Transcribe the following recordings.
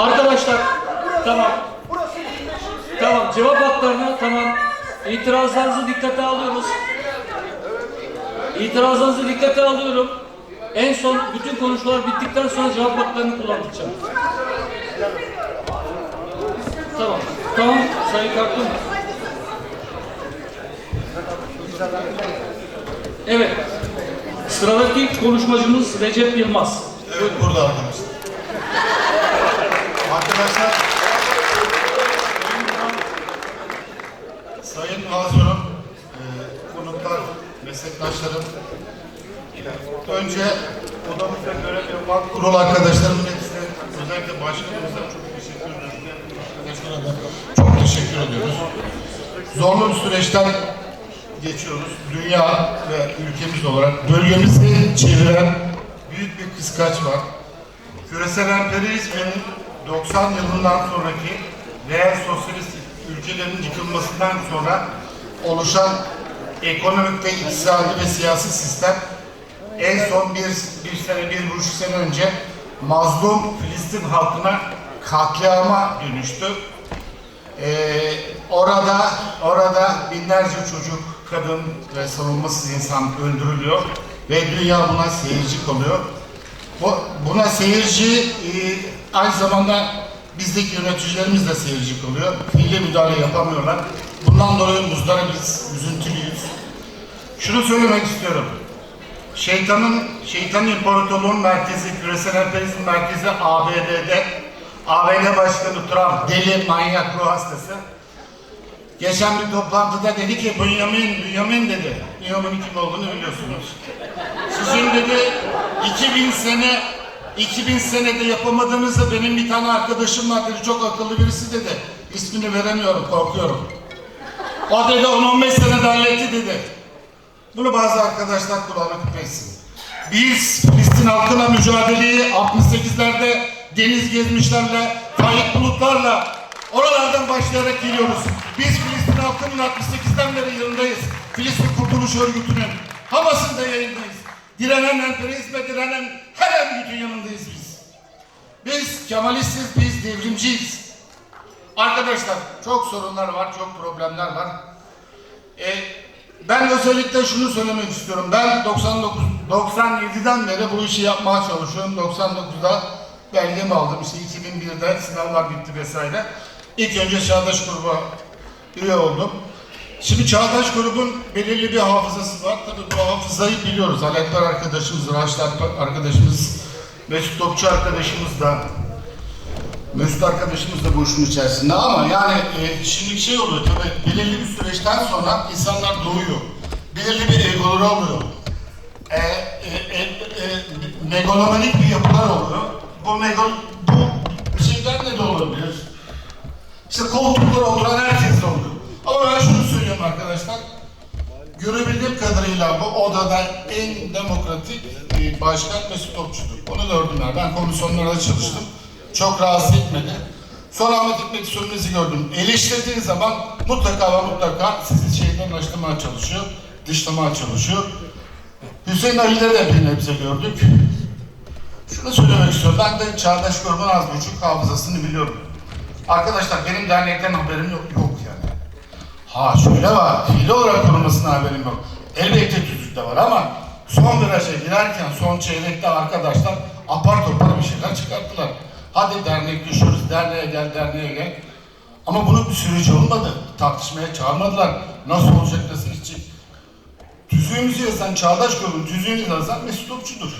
Arkadaşlar tamam. Tamam cevap haklarına tamam. İtirazlarınızı dikkate alıyoruz. İtirazlarınızı dikkate alıyorum. En son bütün konuşmalar bittikten sonra cevap haklarını kullanacağım. Tamam. Tamam Sayın Kalktım. Evet. Sıradaki konuşmacımız Recep Yılmaz. Evet burada arkadaşlar. Arkadaşlar Sayın Hazırım, e, konuklar, meslektaşlarım, önce odamızda görev yapan kurul arkadaşlarımın hepsine, özellikle başkanımıza çok teşekkür ediyoruz. Çok teşekkür ediyoruz. Zorlu bir süreçten geçiyoruz. Dünya ve ülkemiz olarak bölgemizi çeviren büyük bir kıskaç var. Küresel emperyalizmin 90 yılından sonraki reel sosyalist ülkelerin yıkılmasından sonra oluşan ekonomik ve iktisadi ve siyasi sistem en son bir, bir sene, bir buçuk sene önce mazlum Filistin halkına katliama dönüştü. Ee, orada orada binlerce çocuk, kadın ve savunmasız insan öldürülüyor ve dünya buna seyirci kalıyor. Bu, buna seyirci e, aynı zamanda bizdeki yöneticilerimiz de seyirci kalıyor. Fiili müdahale yapamıyorlar. Bundan dolayı muzdaribiz, üzüntülüyüz. Şunu söylemek istiyorum. Şeytanın, şeytan imparatorluğun merkezi, küresel emperyalizm merkezi ABD'de. ABD Başkanı Trump deli, manyak, ruh hastası. Geçen bir toplantıda dedi ki Bünyamin, Bünyamin dedi. Bünyamin'in kim olduğunu biliyorsunuz. Sizin dedi 2000 sene 2000 senede yapamadığınızı benim bir tane arkadaşım var. Çok akıllı birisi dedi. İsmini veremiyorum, korkuyorum. O dedi 10-15 senede halletti dedi. Bunu bazı arkadaşlar kulağına küpetsin. Biz Filistin halkına mücadeleyi 68'lerde deniz gezmişlerle, Faik Bulutlarla oralardan başlayarak geliyoruz. Biz Filistin halkının 68'den beri yanındayız. Filistin Kurtuluş Örgütü'nün havasında yayındayız. Direnen emperyalizme direnen her örgütün yanındayız biz. Biz Kemalistiz, biz devrimciyiz. Arkadaşlar çok sorunlar var, çok problemler var. E, ben özellikle şunu söylemek istiyorum. Ben 99 97'den beri bu işi yapmaya çalışıyorum. 99'da belgemi aldım. İşte 2001'de sınavlar bitti vesaire. İlk önce Çağdaş Grubu'na üye oldum. Şimdi Çağdaş Grubun belirli bir hafızası var. Tabii bu hafızayı biliyoruz. Alekber arkadaşımız, Raşit arkadaşımız, Mesut Topçu arkadaşımız da Mesut arkadaşımız da bu işin içerisinde ama yani e, şimdi şey oluyor tabii belirli bir süreçten sonra insanlar doğuyor. Belirli bir egoları oluyor. E, e, e, e, megalomanik bir yapılar oluyor. Bu megal bu şeyden de de olabilir. İşte koltuklara oturan herkes de oluyor. Ama ben şunu söylüyorum arkadaşlar. Görebildiğim kadarıyla bu odada en demokratik e, başkan Mesut Topçu'dur. Onu gördüm ben. Ben komisyonlarda çalıştım. Çok rahatsız etmedi. Sonra Ahmet Hikmet Sönmez'i gördüm. Eleştirdiği zaman mutlaka ve mutlaka sizi şeyden açlamaya çalışıyor. Dışlamaya çalışıyor. Hüseyin Ali'de de bir nebze gördük. Şunu söylemek istiyorum. Ben de Çağdaş Grubun az buçuk hafızasını biliyorum. Arkadaşlar benim dernekten haberim yok, yok yani. Ha şöyle var, fiili olarak kurulmasına haberim yok. Elbette tüzükte var ama son viraja girerken son çeyrekte arkadaşlar apar topar bir şeyler çıkarttılar. Hadi dernek düşüyoruz, derneğe gel, derneğe gel. Ama bunun bir süreci olmadı. Tartışmaya çağırmadılar. Nasıl olacak, nasıl gidecek? Tüzüğümüzü yazan Çağdaş Grubun tüzüğünü yazan Mesut Topçu'dur.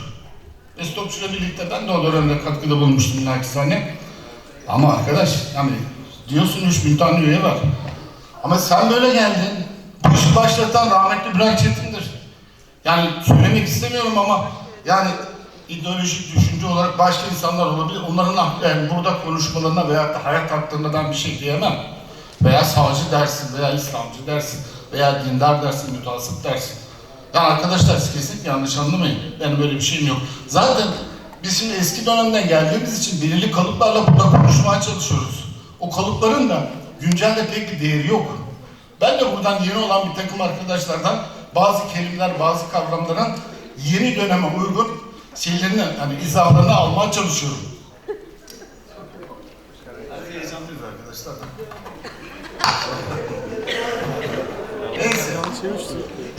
Mesut Topçu'yla birlikte ben de o dönemde katkıda bulunmuştum naçizane. Ama arkadaş yani diyorsun 3000 tane üye var. Ama sen böyle geldin. Bu işi başlatan rahmetli Bülent Çetin'dir. Yani söylemek istemiyorum ama yani ideolojik düşünce olarak başka insanlar olabilir. Onların yani burada konuşmalarına veya da hayat haklarına bir şey diyemem. Veya sağcı dersin veya İslamcı dersin veya dindar dersin, mütasip dersin. Ya arkadaşlar kesinlikle yanlış anlamayın. Benim böyle bir şeyim yok. Zaten biz şimdi eski dönemden geldiğimiz için belirli kalıplarla burada konuşmaya çalışıyoruz. O kalıpların da güncelde pek bir değeri yok. Ben de buradan yeni olan bir takım arkadaşlardan bazı kelimeler, bazı kavramların yeni döneme uygun şeylerini, yani izahlarını almaya çalışıyorum. Neyse.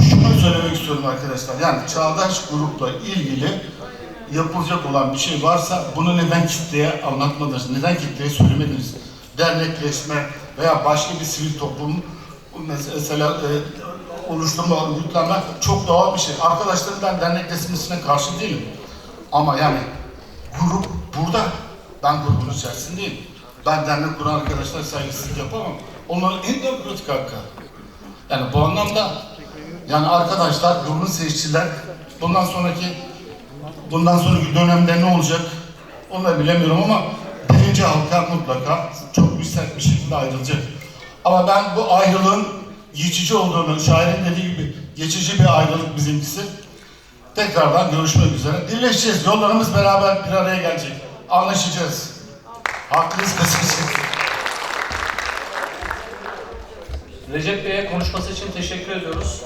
Şunu söylemek istiyorum arkadaşlar. Yani çağdaş grupla ilgili yapılacak olan bir şey varsa bunu neden kitleye anlatmadınız, neden kitleye söylemediniz? Dernekleşme, veya başka bir sivil toplum mesela e, oluşturma, örgütlenme çok doğal bir şey. Arkadaşlarım ben dernekleşmesine karşı değilim. Ama yani grup burada. Ben grubun içerisindeyim. Ben dernek kuran arkadaşlar saygısızlık yapamam. Onların en demokratik hakkı. Yani bu anlamda yani arkadaşlar, grubun seçiciler bundan sonraki bundan sonraki dönemde ne olacak onu da bilemiyorum ama birinci halka mutlaka çok sert bir şekilde ayrılacak. Ama ben bu ayrılığın geçici olduğunu, şairin dediği gibi geçici bir ayrılık bizimkisi. Tekrardan görüşmek üzere. Birleşeceğiz. Yollarımız beraber bir araya gelecek. Anlaşacağız. Haklıyız kısmı. Recep Bey'e konuşması için teşekkür ediyoruz.